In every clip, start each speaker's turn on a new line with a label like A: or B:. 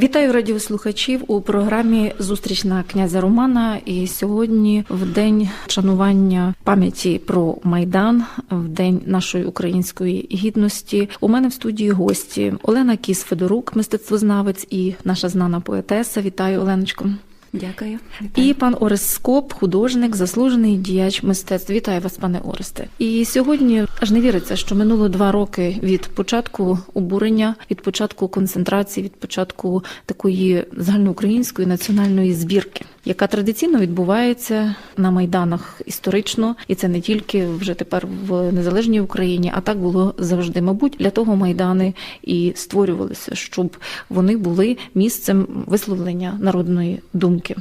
A: Вітаю радіослухачів у програмі Зустріч на князя Романа. І сьогодні, в день шанування пам'яті про майдан, в день нашої української гідності. У мене в студії гості Олена Кіс Федорук, мистецтвознавець і наша знана поетеса. Вітаю Оленочко.
B: Дякую.
A: І пан Орест Скоп, художник, заслужений діяч мистецтв. Вітаю вас, пане Оресте. І сьогодні аж не віриться, що минуло два роки від початку обурення, від початку концентрації, від початку такої загальноукраїнської національної збірки, яка традиційно відбувається на майданах історично, і це не тільки вже тепер в незалежній Україні, а так було завжди. Мабуть, для того майдани і створювалися, щоб вони були місцем висловлення народної думки.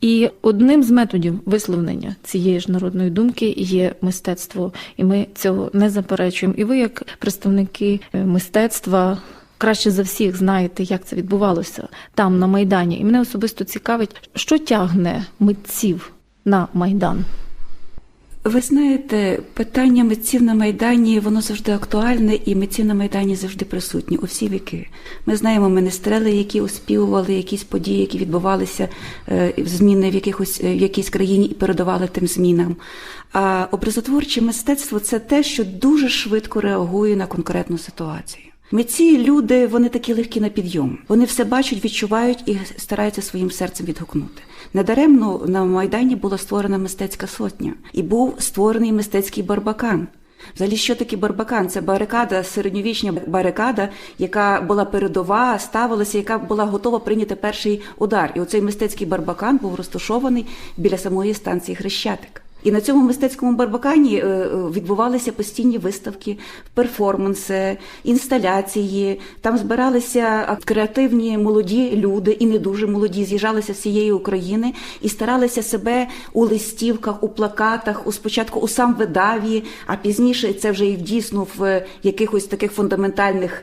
A: І одним з методів висловлення цієї ж народної думки є мистецтво, і ми цього не заперечуємо. І ви, як представники мистецтва, краще за всіх знаєте, як це відбувалося там на майдані. І мене особисто цікавить, що тягне митців на майдан.
B: Ви знаєте, питання митців на Майдані, воно завжди актуальне, і митці на Майдані завжди присутні у всі віки. Ми знаємо міністрели, які оспівували якісь події, які відбувалися зміни в якихось в якійсь країні і передавали тим змінам. А образотворче мистецтво це те, що дуже швидко реагує на конкретну ситуацію. Митці люди, вони такі легкі на підйом. Вони все бачать, відчувають і стараються своїм серцем відгукнути. Недаремно на Майдані була створена мистецька сотня і був створений мистецький барбакан. Взагалі, що таке барбакан? Це барикада, середньовічна барикада, яка була передова, ставилася, яка була готова прийняти перший удар. І оцей мистецький барбакан був розташований біля самої станції Хрещатик. І на цьому мистецькому барбакані відбувалися постійні виставки, перформанси, інсталяції. Там збиралися креативні молоді люди і не дуже молоді, з'їжджалися з всієї України і старалися себе у листівках, у плакатах, у спочатку у сам видаві, а пізніше це вже і дійсно в якихось таких фундаментальних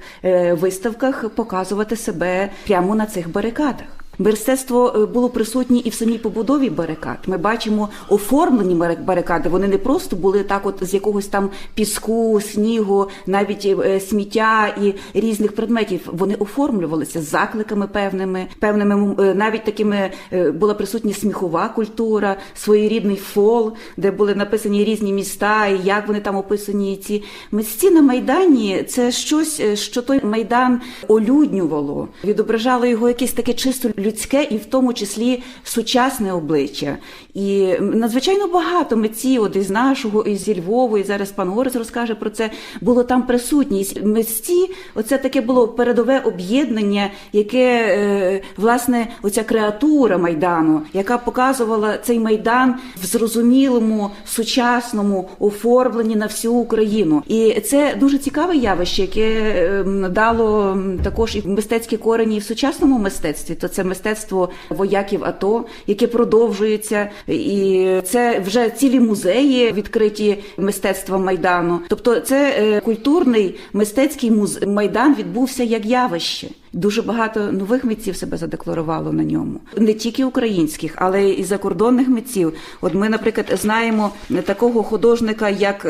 B: виставках показувати себе прямо на цих барикадах. Мистецтво було присутнє і в самій побудові барикад. Ми бачимо оформлені барикади. Вони не просто були так, от з якогось там піску, снігу, навіть сміття і різних предметів. Вони оформлювалися з закликами певними, певними навіть такими була присутня сміхова культура, своєрідний фол, де були написані різні міста, і як вони там описані. Ці митці на майдані це щось, що той майдан олюднювало, відображало його якесь таке чисто людське і в тому числі сучасне обличчя. І надзвичайно багато митців от із нашого, і зі Львову, і зараз пан Горес розкаже про це, було там присутність. Митці, оце таке було передове об'єднання, яке, е, власне, оця креатура Майдану, яка показувала цей Майдан в зрозумілому, сучасному оформленні на всю Україну. І це дуже цікаве явище, яке е, дало також і мистецькі корені і в сучасному мистецтві. То це мистецтво вояків АТО, яке продовжується, і це вже цілі музеї відкриті мистецтва майдану. Тобто, це культурний мистецький муз... майдан відбувся як явище. Дуже багато нових митців себе задекларувало на ньому, не тільки українських, але і закордонних митців. От ми, наприклад, знаємо такого художника, як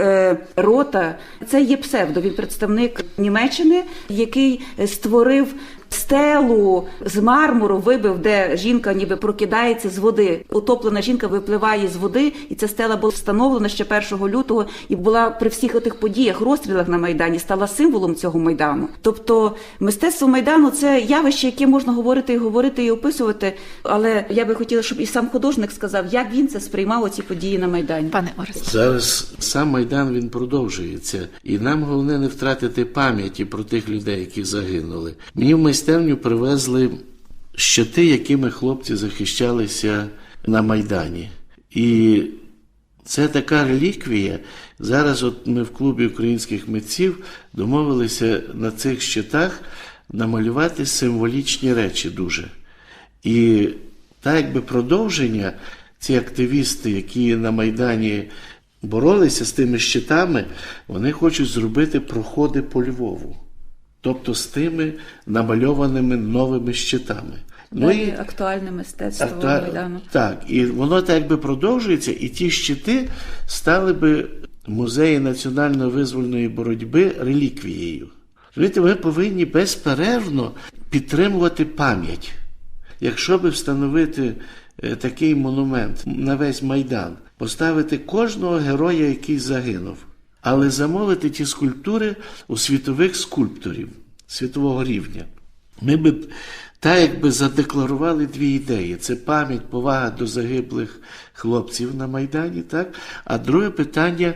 B: Рота. Це є псевдо. Він представник Німеччини, який створив. Стелу з мармуру вибив, де жінка ніби прокидається з води. Утоплена жінка випливає з води, і ця стела була встановлена ще 1 лютого і була при всіх отих подіях, розстрілах на майдані, стала символом цього майдану. Тобто, мистецтво майдану це явище, яке можна говорити і говорити і описувати. Але я би хотіла, щоб і сам художник сказав, як він це сприймав оці події на майдані.
A: Пане Орест.
C: зараз сам майдан він продовжується, і нам головне не втратити пам'яті про тих людей, які загинули. Мені в майстерню привезли щити, якими хлопці захищалися на майдані. І це така реліквія. Зараз, от ми в клубі українських митців домовилися на цих щитах намалювати символічні речі дуже. І так якби продовження, ці активісти, які на Майдані боролися з тими щитами, вони хочуть зробити проходи по Львову. Тобто з тими намальованими новими щитами. Ну
B: Далі актуальне мистецтво
C: та-
B: Майдану.
C: Так, і воно так якби продовжується, і ті щити стали би музеї національно визвольної боротьби реліквією. Розумієте, ми повинні безперервно підтримувати пам'ять. Якщо би встановити е, такий монумент на весь Майдан, поставити кожного героя, який загинув, але замовити ті скульптури у світових скульпторів світового рівня. Ми би так якби задекларували дві ідеї: це пам'ять, повага до загиблих хлопців на Майдані, так? А друге питання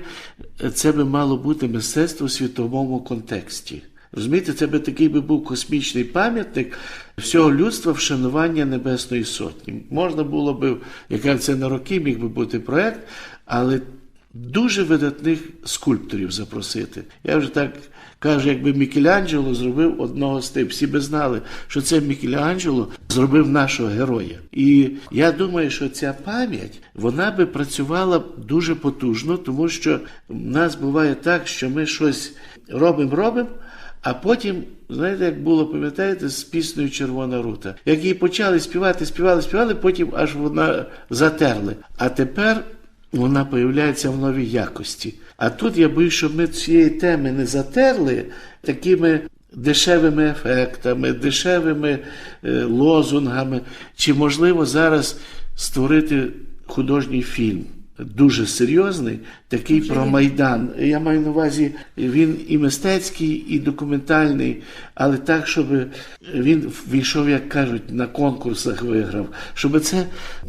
C: це би мало бути мистецтво у світовому контексті. Розумієте, це би такий би був космічний пам'ятник всього людства вшанування Небесної Сотні. Можна було би, яка це на роки міг би бути проект, але дуже видатних скульпторів запросити. Я вже так кажу, якби Мікеланджело зробив одного з тих. Всі би знали, що це Мікеланджело зробив нашого героя. І я думаю, що ця пам'ять вона би працювала дуже потужно, тому що в нас буває так, що ми щось робимо, робимо. А потім, знаєте, як було, пам'ятаєте, з піснею Червона рута. Як її почали співати, співали, співали, потім аж вона затерли. А тепер вона появляється в новій якості. А тут я боюсь, що ми цієї теми не затерли такими дешевими ефектами, дешевими е, лозунгами. Чи можливо зараз створити художній фільм? Дуже серйозний, такий про Майдан. Я маю на увазі, він і мистецький, і документальний, але так, щоб він війшов, як кажуть, на конкурсах виграв. Щоб це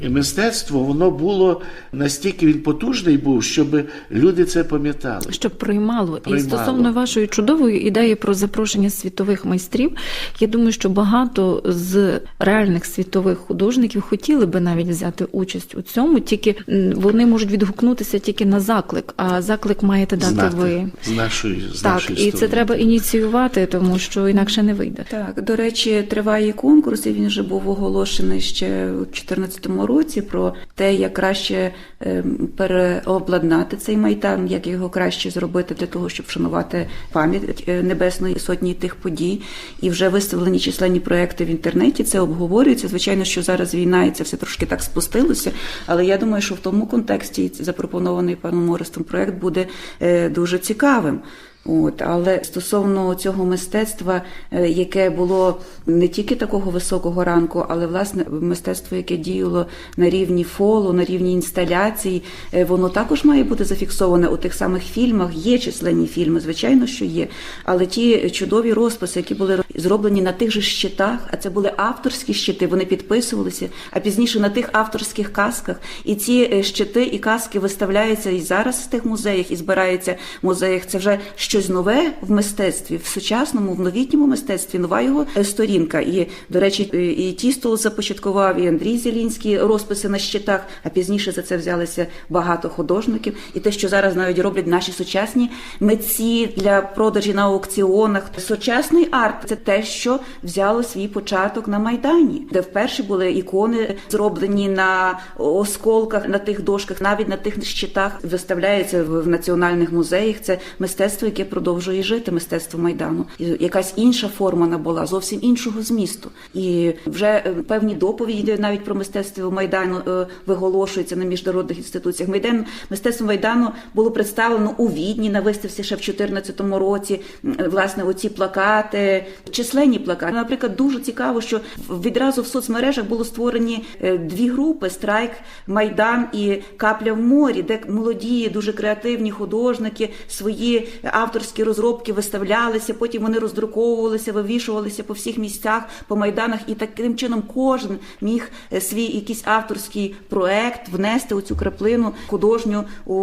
C: мистецтво воно було настільки він потужний був, щоб люди це пам'ятали.
A: щоб приймало. І стосовно вашої чудової ідеї про запрошення світових майстрів, я думаю, що багато з реальних світових художників хотіли би навіть взяти участь у цьому, тільки вони можуть відгукнутися тільки на заклик, а заклик маєте дати
C: Знати
A: ви.
C: з нашої з
A: Так,
C: нашої
A: і це треба ініціювати, тому що інакше не вийде.
B: Так, до речі, триває конкурс, і він вже був оголошений ще у 2014 році про те, як краще ем, переобладнати цей майдан, як його краще зробити для того, щоб вшанувати пам'ять е, Небесної сотні тих подій. І вже виставлені численні проекти в інтернеті. Це обговорюється. Звичайно, що зараз війна і це все трошки так спустилося. Але я думаю, що в тому контексті запропонований паном Морестом проект буде е, дуже цікавим. От, але стосовно цього мистецтва, е, яке було не тільки такого високого ранку, але власне мистецтво, яке діяло на рівні фолу, на рівні інсталяцій, е, воно також має бути зафіксоване у тих самих фільмах. Є численні фільми, звичайно, що є. Але ті чудові розписи, які були зроблені на тих же щитах, а це були авторські щити, вони підписувалися, а пізніше на тих авторських касках. І ці е, щити і каски виставляються і зараз в тих музеях, і збираються в музеях. Це вже щось нове в мистецтві, в сучасному, в новітньому мистецтві, нова його е, сторінка. І, до речі, і Тістол започаткував, і Андрій Зелінський розписи на щитах, а пізніше за це взялися багато художників. І те, що зараз навіть роблять наші сучасні митці для продажі на аукціонах. Сучасний арт це те, що взяло свій початок на Майдані, де вперше були ікони зроблені на осколках, на тих дошках, навіть на тих щитах виставляється в національних музеях. Це мистецтво, яке продовжує жити, мистецтво майдану. Якась інша форма набула, зовсім іншого змісту. І вже е, певні доповіді навіть про мистецтво майдану е, виголошуються на міжнародних інституціях. Майдан мистецтво майдану було представлено у Відні на виставці ще в 2014 році. Власне, оці плакати, численні плакати. Наприклад, дуже цікаво, що відразу в соцмережах було створені е, дві групи: страйк, майдан і капля в морі, де молоді, дуже креативні художники свої авторські розробки виставлялися. Потім вони роздруковувалися, вивішувалися по всіх місцях, по майданах, і таким чином кожен міг е, свій якийсь авторський проект внести у цю краплину художню у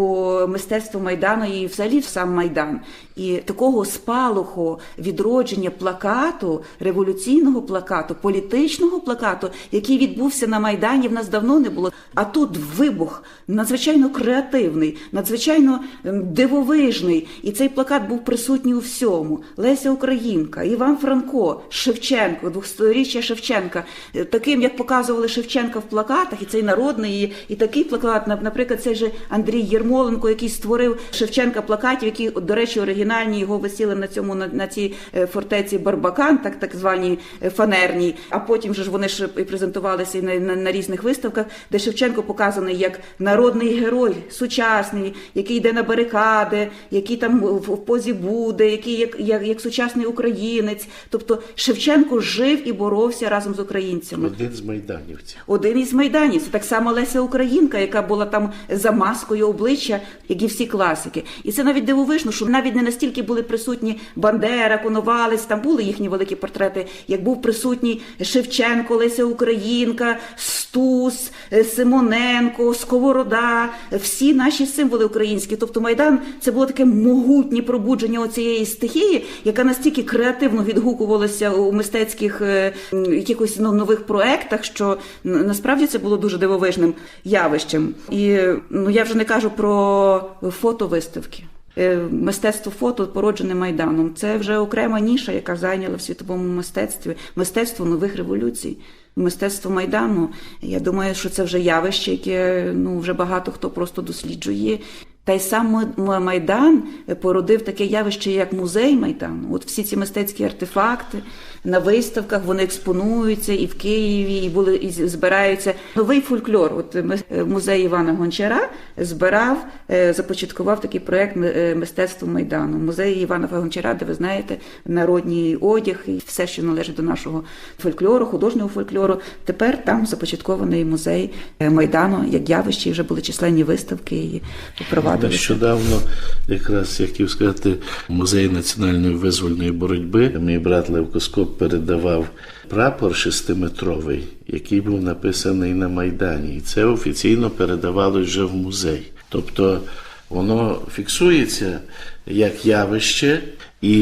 B: мистецтво майдану і взагалі в сам майдан. І такого спалаху відродження плакату, революційного плакату, політичного плакату, який відбувся на Майдані, в нас давно не було. А тут вибух надзвичайно креативний, надзвичайно ем, дивовижний. І цей плакат був присутній у всьому. Леся Українка, Іван Франко, Шевченко, двохсторіччя Шевченка. Е, Таким, як показували Шевченка в плакатах, і цей народний, і, і такий плакат, нап- наприклад, цей же Андрій Єрмоленко, який створив Шевченка плакатів, які, до речі, оригінальні його висіли на цьому на, на цій е, фортеці Барбакан, так так званій е, фанерній. А потім же ж вони ж і презентувалися на, на, на різних виставках, де Шевченко показаний як народний герой, сучасний, який йде на барикади, який там в позі буде, який як, як, як сучасний українець. Тобто Шевченко жив і боровся разом з українцями.
C: Один з майданівців.
B: Один із майданів. Це так само Леся Українка, яка була там за маскою обличчя, як і всі класики. І це навіть дивовижно, що навіть не настільки були присутні Бандера, Коновалець, там були їхні великі портрети, як був присутній Шевченко, Леся Українка, Стус, е, Симоненко, Сковорода, всі наші символи українські. Тобто Майдан це було таке могутнє пробудження оцієї стихії, яка настільки креативно відгукувалася у мистецьких е, якихось ну, нових проектах, що насправді це було дуже дивовижним явищем. І ну я вже не кажу про фотовиставки. Е, Мистецтво фото породжене майданом. Це вже окрема ніша, яка зайняла в світовому мистецтві, мистецтво нових революцій. Мистецтво майдану. Я думаю, що це вже явище, яке ну вже багато хто просто досліджує. Та й сам Майдан породив таке явище, як музей Майдану. От всі ці мистецькі артефакти на виставках вони експонуються і в Києві, і були і збираються новий фольклор. От е, музей Івана Гончара збирав, е, започаткував такий проект е, мистецтво Майдану. Музей Івана Гончара, де ви знаєте, народній одяг і все, що належить до нашого фольклору, художнього фольклору. Тепер там започаткований музей е, Майдану як явище, і вже були численні виставки і провадилися.
C: Нещодавно, якраз я хотів сказати, музей національної визвольної боротьби. Мій брат Левко Скоп передавав прапор шестиметровий, який був написаний на Майдані. І це офіційно передавалось вже в музей. Тобто воно фіксується як явище. І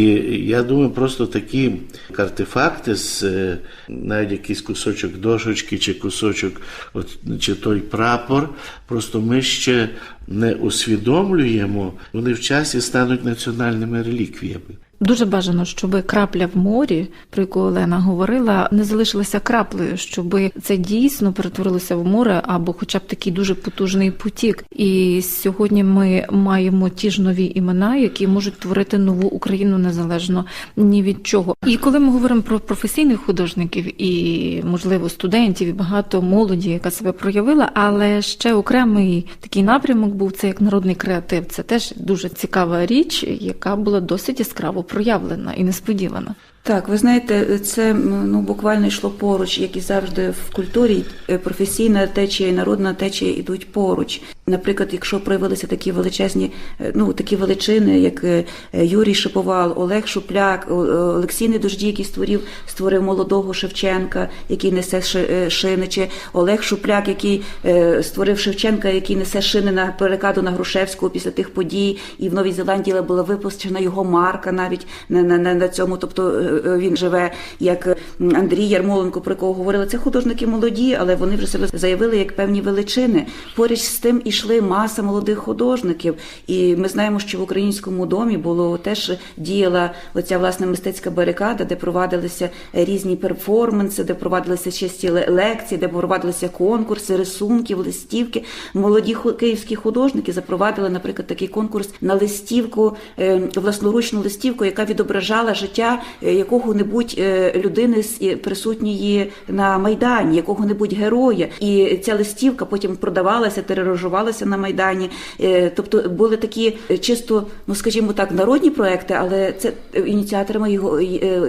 C: я думаю, просто такі артефакти з е, навіть якийсь кусочок дошечки чи кусочок, от, чи той прапор, просто ми ще не усвідомлюємо, вони в часі стануть національними реліквіями.
A: Дуже бажано, щоб крапля в морі, про яку Олена говорила, не залишилася краплею, щоб це дійсно перетворилося в море або, хоча б такий дуже потужний потік. І сьогодні ми маємо ті ж нові імена, які можуть творити нову Україну незалежно ні від чого. І коли ми говоримо про професійних художників і, можливо, студентів, і багато молоді, яка себе проявила, але ще окремий такий напрямок був це як народний креатив. Це теж дуже цікава річ, яка була досить яскраво проявлена і несподівана.
B: Так, ви знаєте, це ну буквально йшло поруч, як і завжди в культурі. е, Професійна течія і народна течія йдуть поруч. Наприклад, якщо проявилися такі величезні, е, ну такі величини, як е, Юрій Шиповал, Олег Шупляк, О- Олексій Недождій, який створив створив молодого Шевченка, який несе ши- е, шини, чи Олег Шупляк, який е, створив Шевченка, який несе шини на перекаду на Грушевського після тих подій, і в Новій Зеландії була випущена його марка навіть на, на, на, на цьому. Тобто е, е, він живе як е, Андрій Ярмоленко, про якого говорили. Це художники молоді, але вони вже себе заявили як певні величини. Поряд з тим ішли маса молодих художників. І ми знаємо, що в українському домі було теж діяла оця власне мистецька барикада, де провадилися різні перформанси, де провадилися чисті ле- лекції, де провадилися конкурси, рисунків, листівки. Молоді київські художники запровадили, наприклад, такий конкурс на листівку, е, власноручну листівку, яка відображала життя е, якого-небудь е, людини з- присутньої на майдані, якого-небудь героя. І ця листівка потім продавалася, тиражувалася на майдані. Е, Тобто були такі е, чисто, ну скажімо так, народні проекти, але це е, ініціаторами його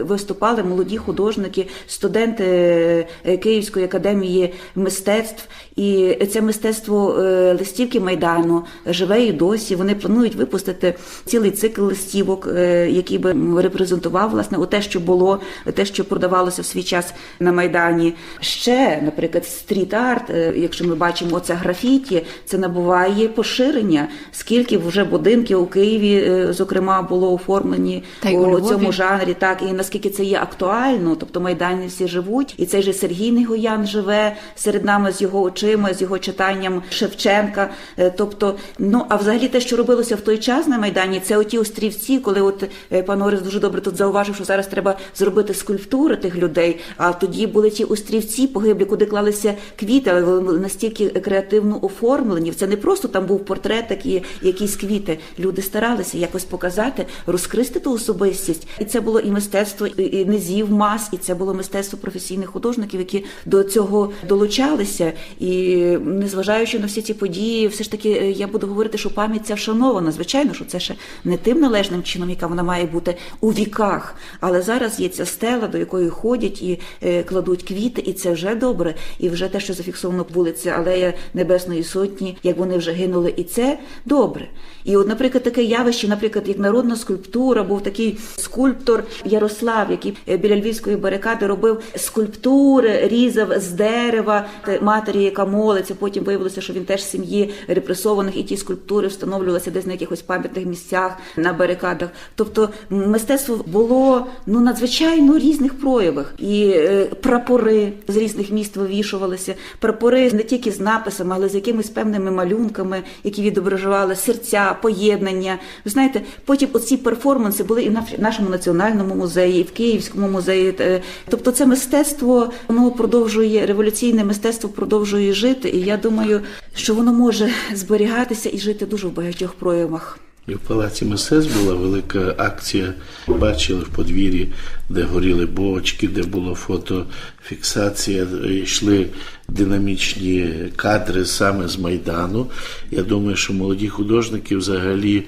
B: виступали молоді художники, студенти Київської академії мистецтв. І це мистецтво листівки майдану живе і досі. Вони планують випустити цілий цикл листівок, який би репрезентував власне те, що було, те, що продавалося в свій час на майдані. Ще, наприклад, стріт-арт, якщо ми бачимо це графіті, це набуває поширення. Скільки вже будинків у Києві, е, зокрема, було оформлені
A: Та у
B: у
A: Львові.
B: цьому жанрі, так і наскільки це є актуально, тобто майдані всі живуть, і цей же Сергій Негоян живе серед нами з його очима, з його читанням Шевченка. Е, Тобто, ну а взагалі те, що робилося в той час на майдані, це оті острівці, коли от е, пан Орес дуже добре тут зауважив, що зараз треба зробити скульптури тих людей. А тоді були ті острівці погиблі, куди клалися квіти, але вони настільки креативно оформлені. Це не просто там був портретик і якісь квіти. Люди старалися якось показати, розкрити ту особистість. І це було і мистецтво і низів мас, і це було мистецтво професійних художників, які до цього долучалися. І незважаючи на всі ці події, все ж таки е, я буду говорити, що пам'ять ця вшанована. Звичайно, що це ще не тим належним чином, яка вона має бути у віках. Але зараз є ця стела, до якої ходять і е, кладуть квіти, і це вже добре. І вже те, що зафіксовано вулиця Алея Небесної Сотні, як вони вже гинули, і це добре. І от, наприклад, таке явище, наприклад, як народна скульптура, був такий скульптор Ярослав, який е, біля львівської барикади робив скульптури, різав з дерева матері, яка молиться. Потім виявилося, що він теж з сім'ї репресованих, і ті скульптури встановлювалися десь на якихось пам'ятних місцях на барикадах. Тобто мистецтво було ну надзвичайно різних проявах. І е, прапори з різних міст вивішувалися. Прапори не тільки з написами, але з якимись певними малюнками, які відображували серця, поєднання. Ви знаєте, потім оці перформанси були і в нашому національному музеї, і в Київському музеї. Е, Тобто, це мистецтво воно продовжує революційне мистецтво продовжує жити. І я думаю, що воно може зберігатися і жити дуже в багатьох проявах.
C: І в палаці мистецтв була велика акція. Бачили в подвір'ї, де горіли бочки, де було фотофіксація, йшли динамічні кадри саме з Майдану. Я думаю, що молоді художники взагалі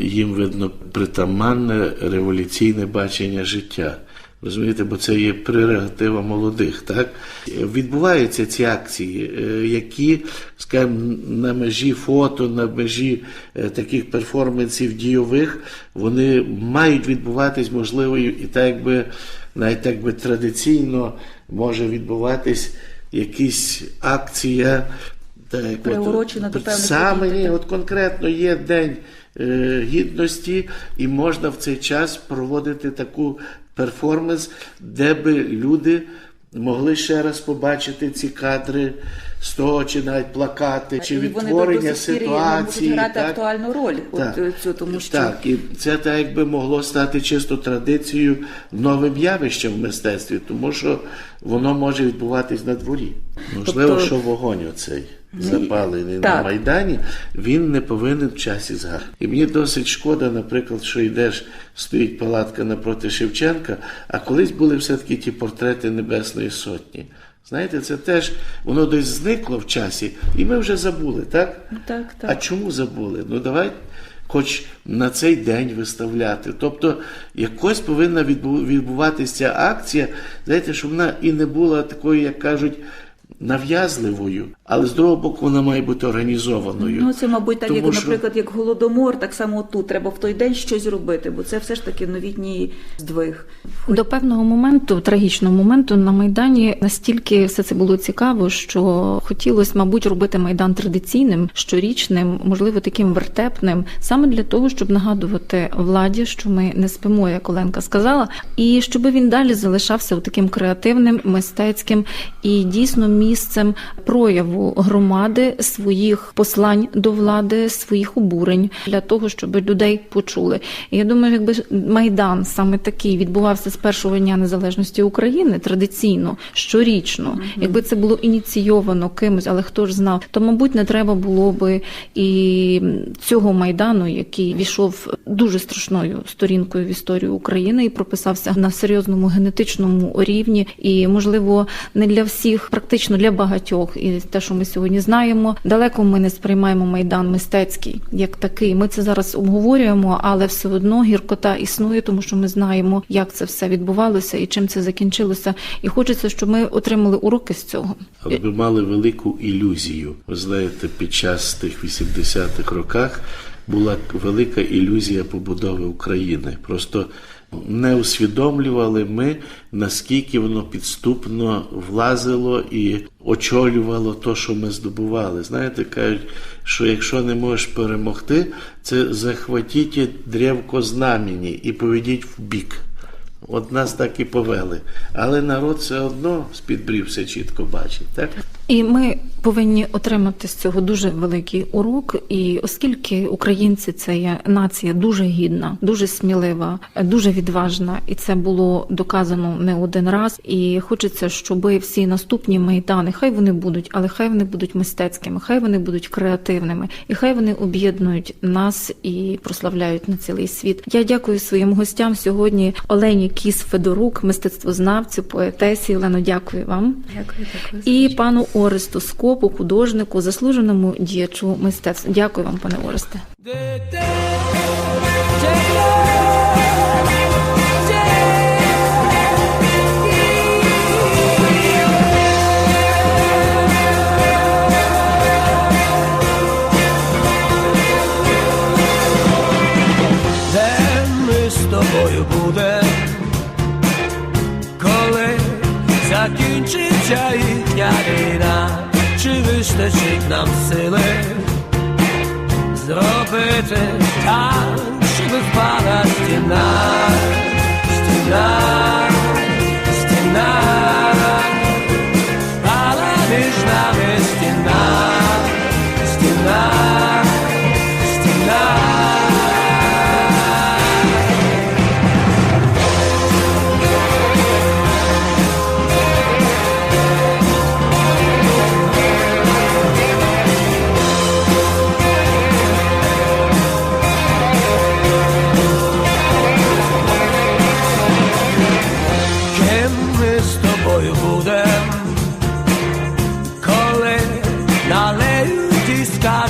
C: їм видно притаманне революційне бачення життя. Розумієте, бо це є прерогатива молодих, так? Відбуваються ці акції, е, які, скажімо, на межі фото, на межі е, таких перформансів дійових, вони мають відбуватись, можливо, і так якби навіть так би традиційно може відбуватись якась акція. Так,
B: Приурочена до певних
C: саме ні, от конкретно є день е, гідності, і можна в цей час проводити таку перформанс, де би люди могли ще раз побачити ці кадри з того, чи навіть плакати, чи
B: І вони
C: відтворення
B: сих
C: ситуації.
B: можуть грати
C: так?
B: актуальну роль. От,
C: Так.
B: е, цю, тому що
C: Так, і це так якби могло стати чисто традицією, новим явищем в мистецтві, тому що воно може відбуватись на дворі. Можливо,
B: Тобто-
C: що вогонь оцей запалений на. Майдані, він не повинен в часі згар. І мені досить шкода, наприклад, що йдеш, стоїть палатка напроти Шевченка, а колись були все-таки ті портрети Небесної Сотні. Знаєте, це теж воно десь зникло в часі, і ми вже забули, так?
B: так, так.
C: А чому забули? Ну давай хоч на цей день виставляти. Тобто якось повинна відбуватися акція, знаєте, щоб вона і не була такою, як кажуть, нав'язливою, але з другого боку вона має бути організованою.
B: Ну, це, мабуть, так,
C: Тому
B: як,
C: що-
B: наприклад, як голодомор, так само тут треба в той день щось робити, бо це все ж таки новітній здвиг.
A: До певного моменту, трагічного моменту, на майдані настільки все це було цікаво, що хотілося, мабуть, робити майдан традиційним, щорічним, можливо, таким вертепним, саме для того, щоб нагадувати владі, що ми не спимо, як Оленка сказала, і щоб він далі залишався таким креативним, мистецьким і дійсно місцем прояву громади своїх послань до влади, своїх обурень для того, щоб людей почули. І я думаю, якби майдан саме такий відбувався з першого дня незалежності України традиційно, щорічно, якби це було ініційовано кимось, але хто ж знав, то мабуть не треба було би і цього майдану, який війшов дуже страшною сторінкою в історію України і прописався на серйозному генетичному рівні, і можливо не для всіх, практично для багатьох, і те, що ми сьогодні знаємо, далеко ми не сприймаємо майдан мистецький як такий. Ми це зараз обговорюємо, але все одно гіркота існує, тому що ми знаємо, як це все відбувалося і чим це закінчилося. І хочеться, щоб ми отримали уроки з цього.
C: Але ми мали велику ілюзію. Ви знаєте, під час тих 80-х роках була велика ілюзія побудови України. Просто не усвідомлювали ми, наскільки воно підступно влазило і очолювало то, що ми здобували. Знаєте, кажуть, що якщо не можеш перемогти, це захватіть древко знамені і поведіть в бік. От нас так і повели. Але народ все одно з-під брів все чітко бачить. Так?
A: І ми повинні отримати з цього дуже великий урок. І оскільки українці це є нація дуже гідна, дуже смілива, дуже відважна, і це було доказано не один раз. І хочеться, щоб всі наступні майдани, хай вони будуть, але хай вони будуть мистецькими, хай вони будуть креативними, і хай вони об'єднують нас і прославляють на цілий світ. Я дякую своїм гостям сьогодні. Олені Кіс Федорук, мистецтвознавцю, поетесі. Олено, дякую вам.
B: Дякую, дякую.
A: І пану Оресту Скопу, художнику, заслуженому діячу мистецтв. Дякую вам, пане Оресте.
D: Вистачить нам сили зробити так,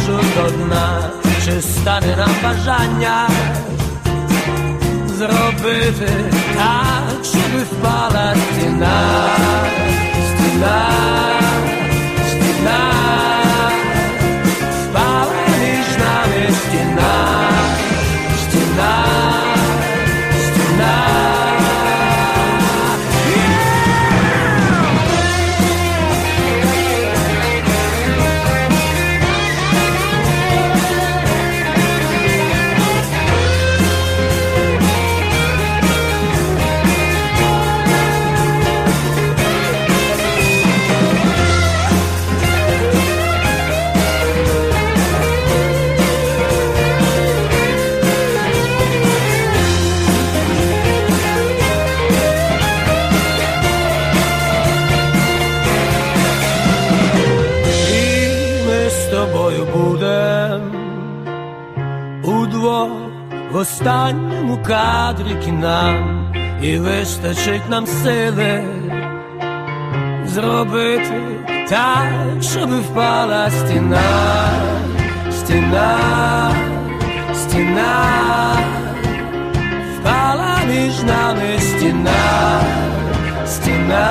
D: і скажуть до дна, чи стане нам бажання зробити так, щоб впала стіна, стіна, стіна, останньому нам, і вистачить нам сили зробити так, щоб впала стіна, стіна, стіна, впала між нами стіна, стіна.